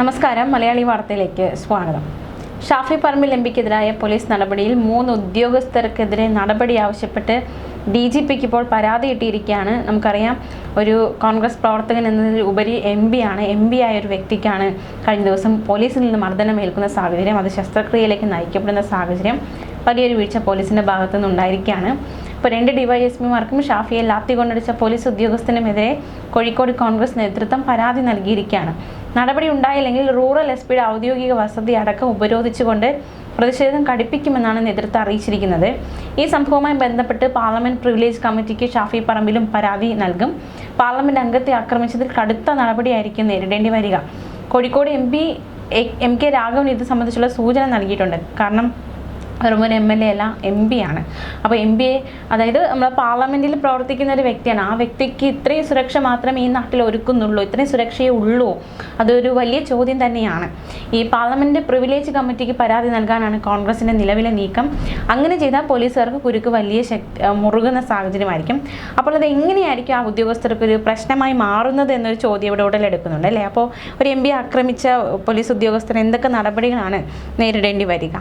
നമസ്കാരം. മലയാളി വാർത്തയിലേക്ക് സ്വാഗതം. ഷാഫി പറമ്പിൽ എം പിക്കെതിരായ പോലീസ് നടപടിയിൽ മൂന്ന് ഉദ്യോഗസ്ഥർക്കെതിരെ നടപടി ആവശ്യപ്പെട്ട് ഡി ജി പിക്ക് ഇപ്പോൾ പരാതി കിട്ടിയിരിക്കുകയാണ്. നമുക്കറിയാം ഒരു കോൺഗ്രസ് പ്രവർത്തകൻ എന്നതിൽ ഉപരി എം പി ആണ്. എം പി ആയ ഒരു വ്യക്തിക്കാണ് കഴിഞ്ഞ ദിവസം പോലീസിൽ നിന്ന് മർദ്ദനം ഏൽക്കുന്ന സാഹചര്യം അത് ശസ്ത്രക്രിയയിലേക്ക് നയിക്കപ്പെടുന്ന സാഹചര്യം വലിയൊരു വീഴ്ച പോലീസിന്റെ ഭാഗത്തു നിന്നുണ്ടായിരിക്കുകയാണ് ഇപ്പോൾ രണ്ട് ഡിവൈഎസ്പിമാർക്കും ഷാഫിയെ ലാത്തി കൊണ്ടടിച്ച പോലീസ് ഉദ്യോഗസ്ഥനുമെതിരെ കോഴിക്കോട് കോൺഗ്രസ് നേതൃത്വം പരാതി നൽകിയിരിക്കുകയാണ്. നടപടി ഉണ്ടായില്ലെങ്കിൽ റൂറൽ എസ് പിയുടെ ഔദ്യോഗിക വസതി അടക്കം ഉപരോധിച്ചുകൊണ്ട് പ്രതിഷേധം കടുപ്പിക്കുമെന്നാണ് നേതൃത്വം അറിയിച്ചിരിക്കുന്നത്. ഈ സംഭവവുമായി ബന്ധപ്പെട്ട് പാർലമെന്റ് പ്രിവിലേജ് കമ്മിറ്റിക്ക് ഷാഫി പറമ്പിലും പരാതി നൽകും. പാർലമെന്റ് അംഗത്തെ ആക്രമിച്ചതിൽ കടുത്ത നടപടിയായിരിക്കും നേരിടേണ്ടി വരിക. Kozhikode M P M K Raghavan ഇത് സംബന്ധിച്ചുള്ള സൂചന നൽകിയിട്ടുണ്ട്. കാരണം ഒരു എം എൽ എ അല്ല എം പി ആണ്. അപ്പോൾ എം പി എ അതായത് നമ്മൾ പാർലമെന്റിൽ പ്രവർത്തിക്കുന്ന ഒരു വ്യക്തിയാണ്. ആ വ്യക്തിക്ക് ഇത്രയും സുരക്ഷ മാത്രമേ ഈ നാട്ടിൽ ഒരുക്കുന്നുള്ളൂ ഇത്രയും സുരക്ഷയേ ഉള്ളൂ. അതൊരു വലിയ ചോദ്യം തന്നെയാണ്. ഈ പാർലമെന്റ് പ്രിവിലേജ് കമ്മിറ്റിക്ക് പരാതി നൽകാനാണ് കോൺഗ്രസിന്റെ നിലവിലെ നീക്കം. അങ്ങനെ ചെയ്താൽ പോലീസുകാർക്ക് കുരുക്ക് വലിയ ശക്തി മുറുകുന്ന സാഹചര്യമായിരിക്കും. അപ്പോൾ അത് എങ്ങനെയായിരിക്കും ആ ഉദ്യോഗസ്ഥർക്ക് ഒരു പ്രശ്നമായി മാറുന്നത് എന്നൊരു ചോദ്യം ഇവിടെ ഉടലെടുക്കുന്നുണ്ട് അല്ലേ? അപ്പോൾ ഒരു എം ആക്രമിച്ച പോലീസ് ഉദ്യോഗസ്ഥർ എന്തൊക്കെ നടപടികളാണ് നേരിടേണ്ടി വരിക?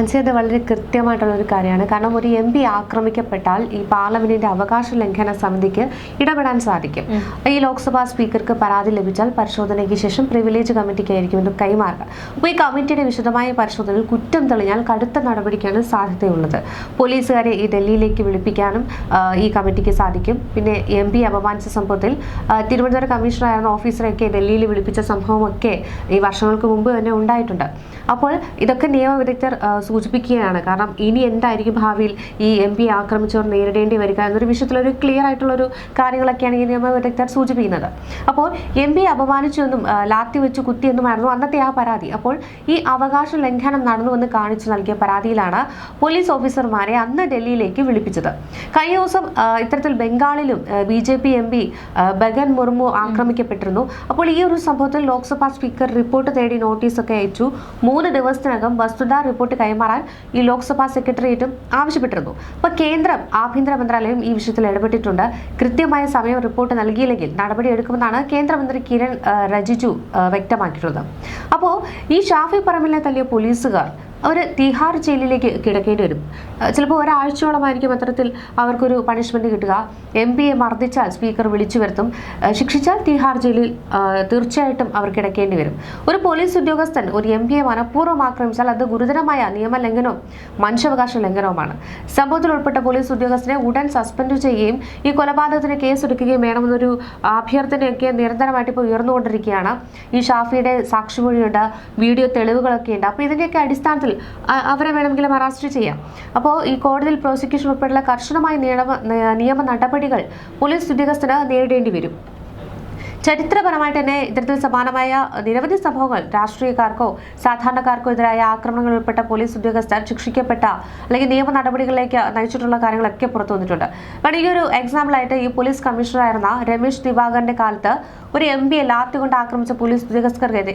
അൻസി അത് വളരെ കൃത്യമായിട്ടുള്ള ഒരു കാര്യമാണ്. കാരണം ഒരു എം പി ആക്രമിക്കപ്പെട്ടാൽ ഈ പാർലമെന്റിന്റെ അവകാശ ലംഘന സമിതിക്ക് ഇടപെടാൻ സാധിക്കും. ഈ ലോക്സഭാ സ്പീക്കർക്ക് പരാതി ലഭിച്ചാൽ പരിശോധനയ്ക്ക് ശേഷം പ്രിവിലേജ് കമ്മിറ്റിക്കായിരിക്കും ഇത് കൈമാറുക. അപ്പോൾ ഈ കമ്മിറ്റിയുടെ വിശദമായ പരിശോധനയിൽ കുറ്റം തെളിഞ്ഞാൽ കടുത്ത നടപടിക്കാണ് സാധ്യതയുള്ളത്. പോലീസുകാരെ ഈ ഡൽഹിയിലേക്ക് വിളിപ്പിക്കാനും ഈ കമ്മിറ്റിക്ക് സാധിക്കും. പിന്നെ എം പി അപമാനിച്ച സംഭവത്തിൽ തിരുവനന്തപുരം കമ്മീഷണറായിരുന്ന ഓഫീസറെയൊക്കെ ഡൽഹിയിൽ വിളിപ്പിച്ച സംഭവമൊക്കെ ഈ വർഷങ്ങൾക്ക് മുമ്പ് തന്നെ ഉണ്ടായിട്ടുണ്ട്. അപ്പോൾ ഇതൊക്കെ നിയമവിദഗ്ധർ സൂചിപ്പിക്കുകയാണ്. കാരണം ഇനി എന്തായിരിക്കും ഭാവിയിൽ ഈ എം പി ആക്രമിച്ചവർ നേരിടേണ്ടി വരിക എന്നൊരു വിഷയത്തിലൊരു ക്ലിയർ ആയിട്ടുള്ള ഒരു കാര്യങ്ങളൊക്കെയാണ് ഈ നിയമ വിദഗ്ധർ സൂചിപ്പിക്കുന്നത്. അപ്പോൾ എം പി അപമാനിച്ചു എന്നും ലാത്തി വെച്ച് കുത്തി എന്നുമായിരുന്നു അന്നത്തെ ആ പരാതി. അപ്പോൾ ഈ അവകാശ ലംഘനം നടന്നുവെന്ന് കാണിച്ചു നൽകിയ പരാതിയിലാണ് പോലീസ് ഓഫീസർമാരെ അന്ന് ഡൽഹിയിലേക്ക് വിളിപ്പിച്ചത്. കഴിഞ്ഞ ദിവസം ഇത്തരത്തിൽ ബംഗാളിലും B J P M P Bagan Murmu ആക്രമിക്കപ്പെട്ടിരുന്നു. അപ്പോൾ ഈ ഒരു സംഭവത്തിൽ ലോക്സഭാ സ്പീക്കർ റിപ്പോർട്ട് തേടി നോട്ടീസൊക്കെ അയച്ചു. മൂന്ന് ദിവസത്തിനകം വസ്തുതാ റിപ്പോർട്ട് കൈമാറാൻ ഈ ലോക്സഭാ സെക്രട്ടേറിയറ്റും ആവശ്യപ്പെട്ടിരുന്നു. അപ്പോൾ കേന്ദ്രം ആഭ്യന്തര മന്ത്രാലയം ഈ വിഷയത്തിൽ ഇടപെട്ടിട്ടുണ്ട്. കൃത്യമായ സമയം റിപ്പോർട്ട് നൽകിയില്ലെങ്കിൽ നടപടിയെടുക്കുമെന്നാണ് കേന്ദ്രമന്ത്രി കിരൺ റിജിജു വ്യക്തമാക്കിയിട്ടുള്ളത്. അപ്പോൾ ഈ ഷാഫി പറമ്പിലെ തല്ലിയ പോലീസുകാർ അവർ തീഹാർ ജയിലിലേക്ക് കിടക്കേണ്ടി വരും. ചിലപ്പോൾ ഒരാഴ്ചയോളമായിരിക്കും അത്തരത്തിൽ അവർക്കൊരു പണിഷ്മെന്റ് കിട്ടുക. എം പിയെ മർദ്ദിച്ചാൽ സ്പീക്കർ വിളിച്ചു വരുത്തും. ശിക്ഷിച്ചാൽ തീഹാർ ജയിലിൽ തീർച്ചയായിട്ടും അവർ കിടക്കേണ്ടി വരും. ഒരു പോലീസ് ഉദ്യോഗസ്ഥൻ ഒരു എം പിയെ മനഃപൂർവം ആക്രമിച്ചാൽ അത് ഗുരുതരമായ നിയമലംഘനവും മനുഷ്യാവകാശ ലംഘനവുമാണ്. സംഭവത്തിൽ ഉൾപ്പെട്ട പോലീസ് ഉദ്യോഗസ്ഥനെ ഉടൻ സസ്പെൻഡ് ചെയ്യുകയും ഈ കൊലപാതകത്തിന് കേസെടുക്കുകയും വേണമെന്നൊരു അഭ്യർത്ഥനയൊക്കെ നിരന്തരമായിട്ട് ഇപ്പോൾ ഉയർന്നുകൊണ്ടിരിക്കുകയാണ്. ഈ ഷാഫിയുടെ സാക്ഷിമൊഴിയുണ്ട് വീഡിയോ തെളിവുകളൊക്കെ ഉണ്ട് അപ്പോൾ ഇതിന്റെയൊക്കെ അടിസ്ഥാനത്തിൽ അവരെ വേണമെങ്കിൽ അറസ്റ്റ് ചെയ്യാം. അപ്പോൾ ഈ കോടതിയിൽ പ്രോസിക്യൂഷൻ ഉൾപ്പെടെയുള്ള കർശനമായ നിയമ നിയമ നടപടികൾ പോലീസ് ഉദ്യോഗസ്ഥന് നേരിടേണ്ടി വരും. ചരിത്രപരമായിട്ട് തന്നെ ഇത്തരത്തിൽ സമാനമായ നിരവധി സംഭവങ്ങൾ രാഷ്ട്രീയക്കാർക്കോ സാധാരണക്കാർക്കോ എതിരായ ആക്രമണങ്ങൾ ഉൾപ്പെട്ട പോലീസ് ഉദ്യോഗസ്ഥർ ശിക്ഷിക്കപ്പെട്ട അല്ലെങ്കിൽ നിയമ നടപടികളിലേക്ക് നയിച്ചിട്ടുള്ള കാര്യങ്ങളൊക്കെ പുറത്തു വന്നിട്ടുണ്ട്. കാരണം ഈ ഒരു എക്സാമ്പിളായിട്ട് ഈ പോലീസ് കമ്മീഷണർ ആയിരുന്ന രമേശ് ദിവാകറിന്റെ കാലത്ത് ഒരു എം പിയെ ലാത്തി കൊണ്ട് ആക്രമിച്ച പോലീസ് ഉദ്യോഗസ്ഥർക്കെതിരെ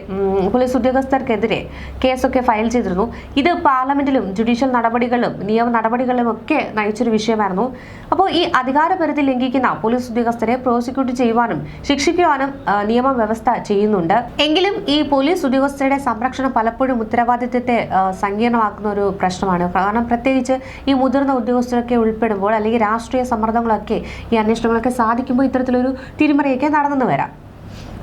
പോലീസ് ഉദ്യോഗസ്ഥർക്കെതിരെ കേസൊക്കെ ഫയൽ ചെയ്തിരുന്നു. ഇത് പാർലമെന്റിലും ജുഡീഷ്യൽ നടപടികളിലും നിയമ നടപടികളിലും ഒക്കെ നയിച്ചൊരു വിഷയമായിരുന്നു. അപ്പോൾ ഈ അധികാരപരിധി ലംഘിക്കുന്ന പോലീസ് ഉദ്യോഗസ്ഥരെ പ്രോസിക്യൂട്ട് ചെയ്യുവാനും ശിക്ഷിക്കുവാനും ആ, നിയമവ്യവസ്ഥ ചെയ്യുന്നുണ്ട്. എങ്കിലും ഈ പോലീസ് ഉദ്യോഗസ്ഥരുടെ സംരക്ഷണം പലപ്പോഴും ഉത്തരവാദിത്തത്തെ ആ, സങ്കീർണമാക്കുന്ന ഒരു പ്രശ്നമാണ്. കാരണം പ്രത്യേകിച്ച് ഈ മുതിർന്ന ഉദ്യോഗസ്ഥരൊക്കെ ഉൾപ്പെടുമ്പോൾ അല്ലെങ്കിൽ രാഷ്ട്രീയ സമ്മർദ്ദങ്ങളൊക്കെ ഈ അന്വേഷണങ്ങളൊക്കെ സാധിക്കുമ്പോൾ ഇത്തരത്തിലൊരു തിരിമറിയൊക്കെ നടന്നു വരാം.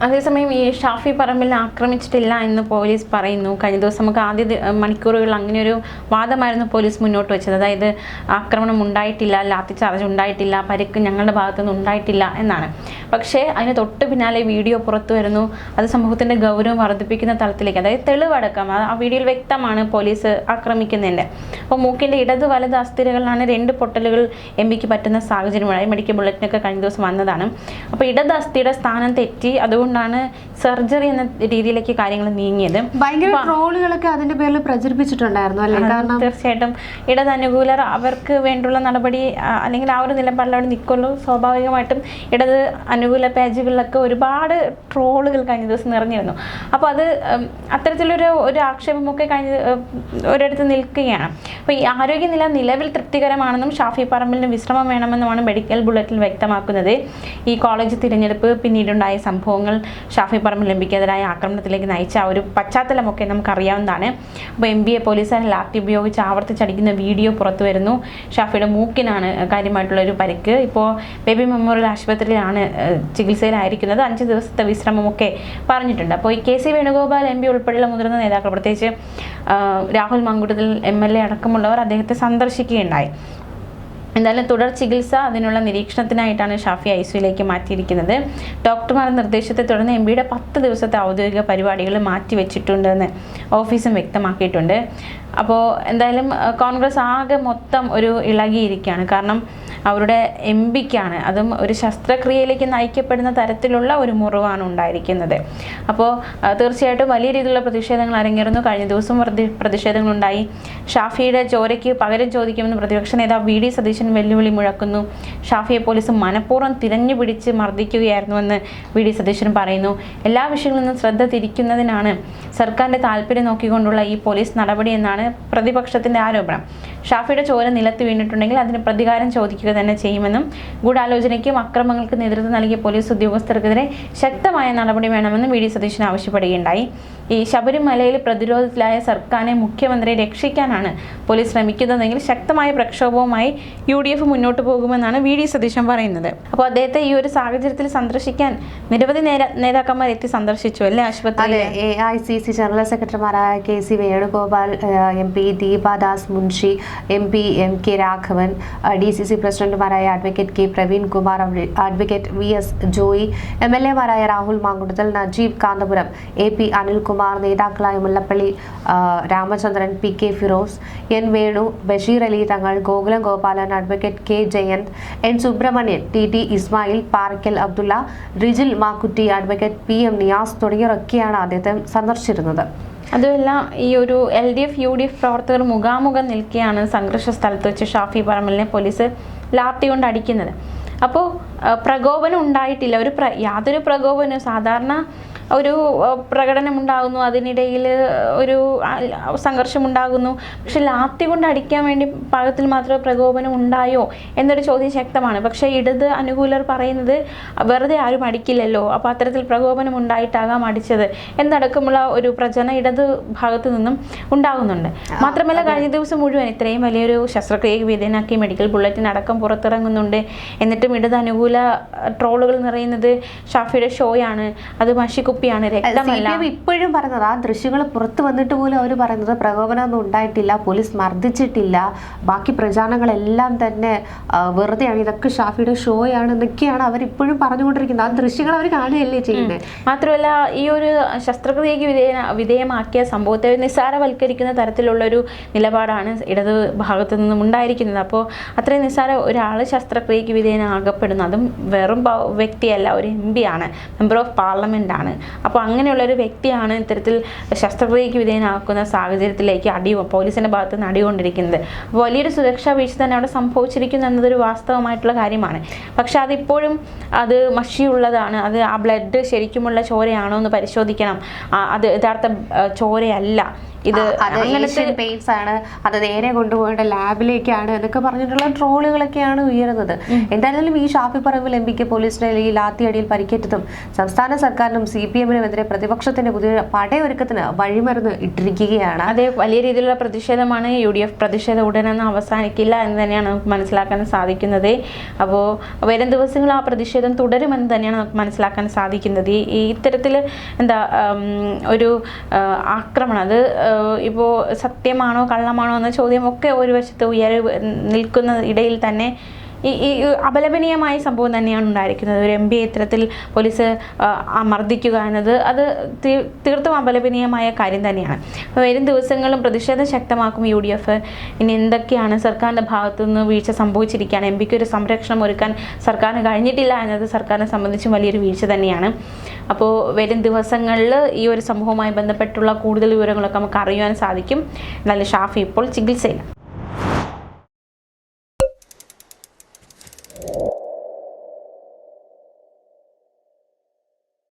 അതേസമയം ഈ ഷാഫി പറമ്പിൽ ആക്രമിച്ചിട്ടില്ല എന്ന് പോലീസ് പറയുന്നു. കഴിഞ്ഞ ദിവസം നമുക്ക് ആദ്യ മണിക്കൂറുകൾ അങ്ങനെ ഒരു വാദമായിരുന്നു പോലീസ് മുന്നോട്ട് വെച്ചത്. അതായത് ആക്രമണം ഉണ്ടായിട്ടില്ല ലാത്തി ചാർജ് ഉണ്ടായിട്ടില്ല പരിക്ക് ഞങ്ങളുടെ ഭാഗത്തുനിന്ന് ഉണ്ടായിട്ടില്ല എന്നാണ്. പക്ഷേ അതിന് തൊട്ട് പിന്നാലെ വീഡിയോ പുറത്തു വരുന്നു. അത് സമൂഹത്തിന്റെ ഗൗരവം വർദ്ധിപ്പിക്കുന്ന തലത്തിലേക്ക് അതായത് തെളിവടക്കം. ആ- വീഡിയോയിൽ വ്യക്തമാണ് പോലീസ് ആക്രമിക്കുന്നതിന്റെ അപ്പോൾ മൂക്കിന്റെ ഇടത് വലത് അസ്ഥിരകളിലാണ് രണ്ട് പൊട്ടലുകൾ എം പിക്ക് പറ്റുന്ന സാഹചര്യമുണ്ടായി മെഡിക്കൽ ബുള്ളറ്റിനൊക്കെ കഴിഞ്ഞ ദിവസം വന്നതാണ്. അപ്പോൾ ഇടത് അസ്ഥിയുടെ സ്ഥാനം തെറ്റി. അതുകൊണ്ടാണ് സർജറി എന്ന രീതിയിലേക്ക് കാര്യങ്ങൾ നീങ്ങിയത്. ഭയങ്കര ട്രോളുകളൊക്കെ അതിന്റെ പേരിൽ പ്രചരിപ്പിച്ചിട്ടുണ്ടായിരുന്നു അല്ലേ? കാരണം തീർച്ചയായിട്ടും. ഇടതനുകൂലർ അവർക്ക് വേണ്ടുള്ള നടപടി അല്ലെങ്കിൽ ആ ഒരു നിലപാടിൽ അവിടെ നിൽക്കുള്ളൂ. സ്വാഭാവികമായിട്ടും ഇടത് അനുകൂല പേജുകളിലൊക്കെ ഒരുപാട് ട്രോളുകൾ കഴിഞ്ഞ ദിവസം നിറഞ്ഞിരുന്നു. അപ്പോൾ അത് അത്തരത്തിലൊരു ഒരു ആക്ഷേപമൊക്കെ കഴിഞ്ഞ ഒരിടത്ത് നിൽക്കുകയാണ്. അപ്പോൾ ഈ ആരോഗ്യനില നിലവിൽ തൃപ്തികരമാണെന്നും ഷാഫി പറമ്പിലിന് വിശ്രമം വേണമെന്നുമാണ് മെഡിക്കൽ ബുള്ളറ്റിൽ വ്യക്തമാക്കുന്നത്. ഈ കോളേജ് തിരഞ്ഞെടുപ്പ് പിന്നീടുണ്ടായ സംഭവങ്ങൾ ഷാഫി പറമ്പിൽ എം പിക്കെതിരായ ആക്രമണത്തിലേക്ക് നയിച്ച ആ ഒരു പശ്ചാത്തലമൊക്കെ നമുക്കറിയാവുന്നതാണ്. അപ്പോൾ എം എ പോലീസുകാരൻ ലാത്തി ഉപയോഗിച്ച് ആവർത്തിച്ചടിക്കുന്ന വീഡിയോ പുറത്തു വരുന്നു. ഷാഫിയുടെ മൂക്കിനാണ് കാര്യമായിട്ടുള്ളൊരു പരിക്ക്. ഇപ്പോൾ ബേബി മെമ്മോറിയൽ ആശുപത്രിയിലാണ് ചികിത്സയിലായിരിക്കുന്നത്. അഞ്ച് ദിവസത്തെ വിശ്രമമൊക്കെ പറഞ്ഞിട്ടുണ്ട്. അപ്പോൾ ഈ K C Venugopal M P ഉൾപ്പെടെയുള്ള മുതിർന്ന നേതാക്കൾ പ്രത്യേകിച്ച് Rahul Mankoottathil M L A അടക്കമുള്ളവർ അദ്ദേഹത്തെ സന്ദർശിക്കുകയുണ്ടായി. എന്തായാലും തുടർ ചികിത്സ അതിനുള്ള നിരീക്ഷണത്തിനായിട്ടാണ് ഷാഫി ഐ സിയിലേക്ക് മാറ്റിയിരിക്കുന്നത്. ഡോക്ടർമാരുടെ നിർദ്ദേശത്തെ തുടർന്ന് എം പിയുടെ പത്ത് ദിവസത്തെ ഔദ്യോഗിക പരിപാടികൾ മാറ്റിവെച്ചിട്ടുണ്ടെന്ന് ഓഫീസും വ്യക്തമാക്കിയിട്ടുണ്ട്. അപ്പോൾ എന്തായാലും കോൺഗ്രസ് ആകെ മൊത്തം ഒരു ഇളകിയിരിക്കുകയാണ്. കാരണം അവരുടെ എം പിക്കാണ് അതും ഒരു ശസ്ത്രക്രിയയിലേക്ക് നയിക്കപ്പെടുന്ന തരത്തിലുള്ള ഒരു മുറിവാണ് ഉണ്ടായിരിക്കുന്നത്. അപ്പോൾ തീർച്ചയായിട്ടും വലിയ രീതിയിലുള്ള പ്രതിഷേധങ്ങൾ അരങ്ങേറുന്നു. കഴിഞ്ഞ ദിവസം പ്രതിഷേധങ്ങൾ ഉണ്ടായി ഷാഫിയുടെ ചോരയ്ക്ക് പകരം ചോദിക്കുമെന്ന് പ്രതിപക്ഷ നേതാവ് വി. ഡി. സതീശൻ വെല്ലുവിളി മുഴക്കുന്നു. ഷാഫിയെ പോലീസ് മനഃപൂർവം തിരഞ്ഞു പിടിച്ച് മർദ്ദിക്കുകയായിരുന്നുവെന്ന് വി. ഡി. സതീശൻ പറയുന്നു. എല്ലാ വിഷയങ്ങളിൽ നിന്നും ശ്രദ്ധ തിരിക്കുന്നതിനാണ് സർക്കാരിന്റെ താല്പര്യം നോക്കിക്കൊണ്ടുള്ള ഈ പോലീസ് നടപടിയെന്നാണ് പ്രതിപക്ഷത്തിന്റെ ആരോപണം. ഷാഫിയുടെ ചോര നിലത്ത് വീണിട്ടുണ്ടെങ്കിൽ അതിന് പ്രതികാരം ചോദിക്കുക തന്നെ ചെയ്യുമെന്നും ഗൂഢാലോചനയ്ക്കും അക്രമങ്ങൾക്ക് നേതൃത്വം നൽകിയ പോലീസ് ഉദ്യോഗസ്ഥർക്കെതിരെ ശക്തമായ നടപടി വേണമെന്നും വി ഡി സതീശൻ ആവശ്യപ്പെടുകയുണ്ടായി. ഈ ശബരിമലയിൽ പ്രതിരോധത്തിലായ സർക്കാരിനെ മുഖ്യമന്ത്രിയെ രക്ഷിക്കാനാണ് പോലീസ് ശ്രമിക്കുന്നതെങ്കിൽ ശക്തമായ പ്രക്ഷോഭവുമായി യു ഡി എഫ് മുന്നോട്ട് പോകുമെന്നാണ് വി ഡി സതീശൻ പറയുന്നത്. അപ്പോൾ അദ്ദേഹത്തെ ഈ ഒരു സാഹചര്യത്തിൽ സന്ദർശിക്കാൻ നിരവധി നേര- നേതാക്കന്മാർ എത്തി സന്ദർശിച്ചു അല്ലേ ആശുപത്രി A I C C general സെക്രട്ടറിമാരായ K C Venugopal M P Deepa Das Munshi M P M K Raghavan D C C പ്രസിഡന്റുമാരായ advocate K Praveen Kumar advocate V S Joy M L എമാരായ Rahul മാങ്കുടുതൽ Najeeb Kanthapuram A P Anilkumar നേതാക്കളായ Mullappally Ramachandran P K Firos N Venu Basheer Ali Thangal Gokulam Gopalan advocate K Jayanth N Subrahmanian T T Ismail Paraykkal Abdulla Rijil Makkutty advocate P M Niyas തുടങ്ങിയവരൊക്കെയാണ് അദ്ദേഹത്തെ സന്ദർശിച്ചിരുന്നത്. അതുമല്ല ഈ ഒരു L D F U D F പ്രവർത്തകർ മുഖാമുഖം നിൽക്കുകയാണ് സംഘർഷ സ്ഥലത്ത് വെച്ച് ഷാഫി പറമ്പലിനെ പോലീസ് ലാത്തി കൊണ്ട് അടിക്കുന്നത് അപ്പോൾ പ്രകോപനം ഉണ്ടായിട്ടില്ല. ഒരു പ്ര യാതൊരു പ്രകോപനവും സാധാരണ ഒരു പ്രകടനമുണ്ടാകുന്നു. അതിനിടയിൽ ഒരു സംഘർഷമുണ്ടാകുന്നു. പക്ഷെ ലാത്തി കൊണ്ട് അടിക്കാൻ വേണ്ടി പാകത്തിൽ മാത്രമേ പ്രകോപനം ഉണ്ടായോ എന്നൊരു ചോദ്യം ശക്തമാണ്. പക്ഷേ ഇടത് അനുകൂലർ പറയുന്നത് വെറുതെ ആരും അടിക്കില്ലല്ലോ അപ്പോൾ അത്തരത്തിൽ പ്രകോപനം ഉണ്ടായിട്ടാകാം അടിച്ചത് എന്നടക്കമുള്ള ഒരു പ്രചന ഇടത് ഭാഗത്ത് നിന്നും ഉണ്ടാകുന്നുണ്ട്. മാത്രമല്ല കഴിഞ്ഞ ദിവസം മുഴുവൻ ഇത്രയും വലിയൊരു ശസ്ത്രക്രിയക്ക് വിധേയനാക്കി മെഡിക്കൽ ബുള്ളറ്റിൻ അടക്കം പുറത്തിറങ്ങുന്നുണ്ട്. എന്നിട്ടും ഇടത് അനുകൂല ട്രോളുകൾ നിറയുന്നത് ഷാഫിയുടെ ഷോയാണ്. അത് മഷിക്കുപ്പിയാണ് സി രക്തമല്ല ഇപ്പോഴും പറയുന്നത് ആ ദൃശ്യങ്ങൾ പുറത്തു വന്നിട്ട് പോലും അവർ പറയുന്നത് പ്രകോപനമൊന്നും ഉണ്ടായിട്ടില്ല പോലീസ് മർദ്ദിച്ചിട്ടില്ല ബാക്കി പ്രചാരണങ്ങളെല്ലാം തന്നെ വെറുതെ വെറുതെയാണ്. ഇതൊക്കെ ഷാഫിയുടെ ഷോയാണ് എന്നൊക്കെയാണ് അവർ ഇപ്പോഴും പറഞ്ഞുകൊണ്ടിരിക്കുന്നത്. ആ ദൃശ്യങ്ങൾ അവർ കാണുകയല്ലേ ചെയ്യുന്നത് മാത്രമല്ല ഈ ഒരു ശസ്ത്രക്രിയക്ക് വിധേയ വിധേയമാക്കിയ സംഭവത്തെ നിസ്സാരവൽക്കരിക്കുന്ന തരത്തിലുള്ളൊരു നിലപാടാണ് ഇടത് ഭാഗത്തു നിന്നും ഉണ്ടായിരിക്കുന്നത്. അപ്പോൾ അത്രയും നിസ്സാര ഒരാൾ ശസ്ത്രക്രിയക്ക് വിധേയനാകപ്പെടുന്നു അതും വെറും വ്യക്തിയല്ല ഒരു എം പി ആണ് മെമ്പർ ഓഫ് പാർലമെന്റ് ആണ്. അപ്പോൾ അങ്ങനെയുള്ള ഒരു വ്യക്തിയാണ് ഇത്തരത്തിൽ ശസ്ത്രക്രിയക്ക് വിധേയനാക്കുന്ന സാഹചര്യത്തിലേക്ക് അടി പോലീസിന്റെ ഭാഗത്ത് നിന്ന് അടികൊണ്ടിരിക്കുന്നത്. വലിയൊരു സുരക്ഷാ വീഴ്ച തന്നെ അവിടെ സംഭവിച്ചിരിക്കുന്നു എന്നതൊരു വാസ്തവമായിട്ടുള്ള കാര്യമാണ്. പക്ഷെ അതിപ്പോഴും അത് മഷിയുള്ളതാണ്. അത് ആ ബ്ലഡ് ശരിക്കുമുള്ള ചോരയാണോ എന്ന് പരിശോധിക്കണം. അത് യഥാർത്ഥ ചോരയല്ല. ഇത് അങ്ങനത്തെ പെയിന്റ്സ് ആണ്. അത് നേരെ കൊണ്ടുപോകേണ്ട ലാബിലേക്കാണ് എന്നൊക്കെ പറഞ്ഞിട്ടുള്ള ട്രോളുകളൊക്കെയാണ് ഉയരുന്നത്. എന്തായാലും ഈ ഷാഫി പറമ്പിൽ എം പിക്ക് പോലീസിന്റെ ഈ ലാത്തിയടിയിൽ പരിക്കേറ്റതും സംസ്ഥാന സർക്കാരിനും സി പി എമ്മിനും എതിരെ പ്രതിപക്ഷത്തിന്റെ പുതിയ പടയൊരുക്കത്തിന് വഴിമരുന്ന് ഇട്ടിരിക്കുകയാണ്. അതെ വലിയ രീതിയിലുള്ള പ്രതിഷേധമാണ്. യു ഡി എഫ് പ്രതിഷേധം ഉടനൊന്നും അവസാനിക്കില്ല എന്ന് തന്നെയാണ് നമുക്ക് മനസ്സിലാക്കാൻ സാധിക്കുന്നത്. അപ്പോൾ വരും ദിവസങ്ങൾ ആ പ്രതിഷേധം തുടരുമെന്ന് തന്നെയാണ് നമുക്ക് മനസ്സിലാക്കാൻ സാധിക്കുന്നത്. ഈ ഇത്തരത്തിൽ എന്താ ഒരു ആക്രമണം അത് ഇപ്പോൾ സത്യമാണോ കള്ളമാണോ എന്ന ചോദ്യമൊക്കെ ഒരു വശത്ത് ഉയർ നിൽക്കുന്ന ഇടയിൽ തന്നെ ഈ ഈ അപലപനീയമായ സംഭവം തന്നെയാണ് ഉണ്ടായിരിക്കുന്നത്. ഒരു എം പി ഇത്തരത്തിൽ പോലീസ് മർദ്ദിക്കുക എന്നത് അത് തീർത്തും അപലപനീയമായ കാര്യം തന്നെയാണ്. വരും ദിവസങ്ങളും പ്രതിഷേധം ശക്തമാക്കും യു ഡി എഫ്. ഇനി എന്തൊക്കെയാണ് സർക്കാരിന്റെ ഭാഗത്തു നിന്ന് വീഴ്ച സംഭവിച്ചിരിക്കുകയാണ്? എം പിക്ക് ഒരു സംരക്ഷണം ഒരുക്കാൻ സർക്കാരിന് കഴിഞ്ഞിട്ടില്ല എന്നത് സർക്കാരിനെ സംബന്ധിച്ചും വലിയൊരു വീഴ്ച തന്നെയാണ്. അപ്പോൾ വരും ദിവസങ്ങളിൽ ഈ ഒരു സംഭവവുമായി ബന്ധപ്പെട്ടുള്ള കൂടുതൽ വിവരങ്ങളൊക്കെ നമുക്ക് അറിയുവാൻ സാധിക്കും. എന്നാലും ഷാഫി ഇപ്പോൾ ചികിത്സയില്ല